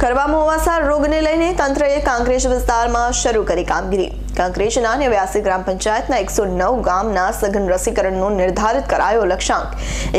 ખરવા મોવાસા રોગને લઈને તંત્રએ કાંકરેજ વિસ્તારમાં શરૂ કરી કામગીરી. કાંકરેજના નેવ્યાસી ગ્રામ પંચાયતના એકસો નવ ગામના સઘન રસીકરણનો નિર્ધારિત કરાયો લક્ષ્યાંક.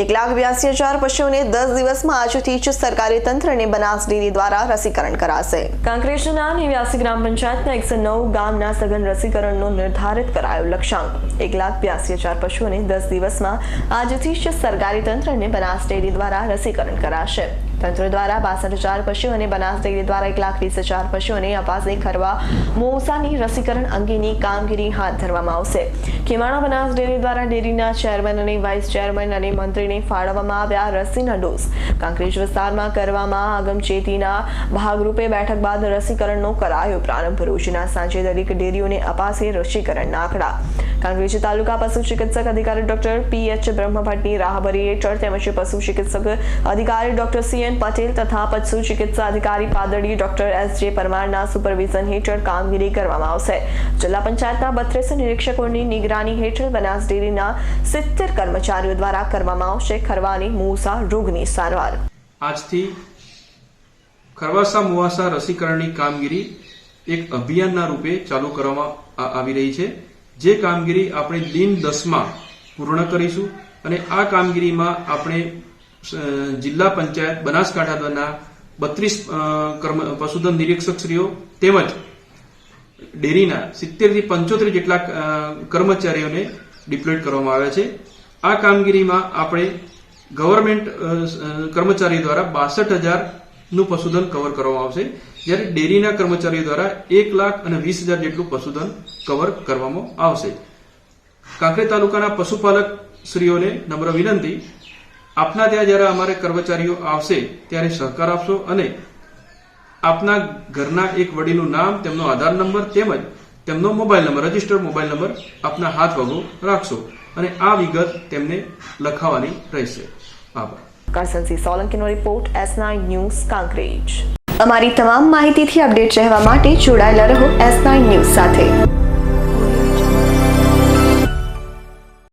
એક લાખ બ્યાસી હજાર પશુઓને દસ દિવસમાં આજથી જ સરકારી તંત્રને બનાસ ડેરી દ્વારા રસીકરણ કરાશે. કાંકરેજના નેવ્યાસી ગ્રામ પંચાયતના એકસો નવ ગામના સઘન રસીકરણનો નિર્ધારિત કરાયો લક્ષ્યાંક. એક લાખ બ્યાસી હજાર પશુઓને દસ દિવસમાં આજથી જ સરકારી તંત્રને બનાસ ડેરી દ્વારા રસીકરણ કરાશે. તંત્ર દ્વારા બાસઠ હજાર પશુઓને બનાસ ડેરી દ્વારા એક લાખ વીસ હજાર પશુઓને અપાસે ખરવા, મોસાની રસીકરણ અંગેની કામગીરી હાથ ધરવામાં આવશે. ખીમાણા બનાસ ડેરી દ્વારા ડેરીના ચેરમેન અને વાઇસ ચેરમેન અને મંત્રીને ફાળવવામાં આવ્યા રસીના ડોઝ. કાંકરેજ વિસ્તારમાં કરવામાં આગમચેતીના ભાગરૂપે બેઠક બાદ રસીકરણનો કરાયો પ્રારંભ. રોજના સાંજે દરેક ડેરીઓને અપાશે રસીકરણના આંકડા. કાંકરેજ તાલુકા પશુ ચિકિત્સક અધિકારી ડોક્ટર પી એચ બ્રહ્મભટ્ટની રાહબરી હેઠળ તેમજ પશુ ચિકિત્સક અધિકારી ડોક્ટર સી એન પટેલ તથા પશુ ચિકિત્સા અધિકારી પાદડી ડોક્ટર એસ જે પરમારના સુપરવિઝન હેઠળ કામગીરી કરવામાં આવશે. જિલ્લા પંચાયતના બત્રીસ નિરીક્ષકોની નિગરાની હેઠળ બનાસ ડેરીના સિત્તેર કર્મચારીઓ દ્વારા કરવામાં આવશે ખરવાની મુસા રોગની સારવાર. આજથી ખરવાસા મુવાસા રસીકરણની કામગીરી એક અભિયાનના રૂપે ચાલુ કરવામાં આવી રહી છે. જે કામગીરી આપણે દિન દસમાં પૂર્ણ કરીશું અને આ કામગીરીમાં આપણે જિલ્લા પંચાયત બનાસકાંઠા દ્વારા બત્રીસ પશુધન નિરીક્ષકશ્રીઓ તેમજ ડેરીના સિત્તેરથી પંચોતેર જેટલા કર્મચારીઓને ડિપ્લોય કરવામાં આવ્યા છે. આ કામગીરીમાં આપણે ગવર્મેન્ટ અ, દ્વારા બાસઠ હજારનું પશુધન કવર કરવામાં આવશે. જ્યારે ડેરીના કર્મચારીઓ દ્વારા એક લાખ અને વીસ હજાર જેટલું પશુધન કવર કરવામાં આવશે. કાંકરેજ તાલુકાના પશુપાલક શ્રીઓને નમ્ર વિનંતી આપના ત્યાં જ્યારે અમારે કર્મચારીઓ આવશે ત્યારે સહકાર આપશો અને આપના ઘરના એક વડીલનું નામ, તેમનો આધાર નંબર તેમજ તેમનો mobile number, registered mobile number આપના હાથ વગો રાખશો અને આ વિગત તેમને લખાવવાની રહેશે. આભાર. Karsansi સોલંકીનો report S nine news Kankrej અમારી તમામ માહિતીથી અપડેટ રહેવા માટે જોડાયેલા રહો એસ નાઇન ન્યૂઝ સાથે.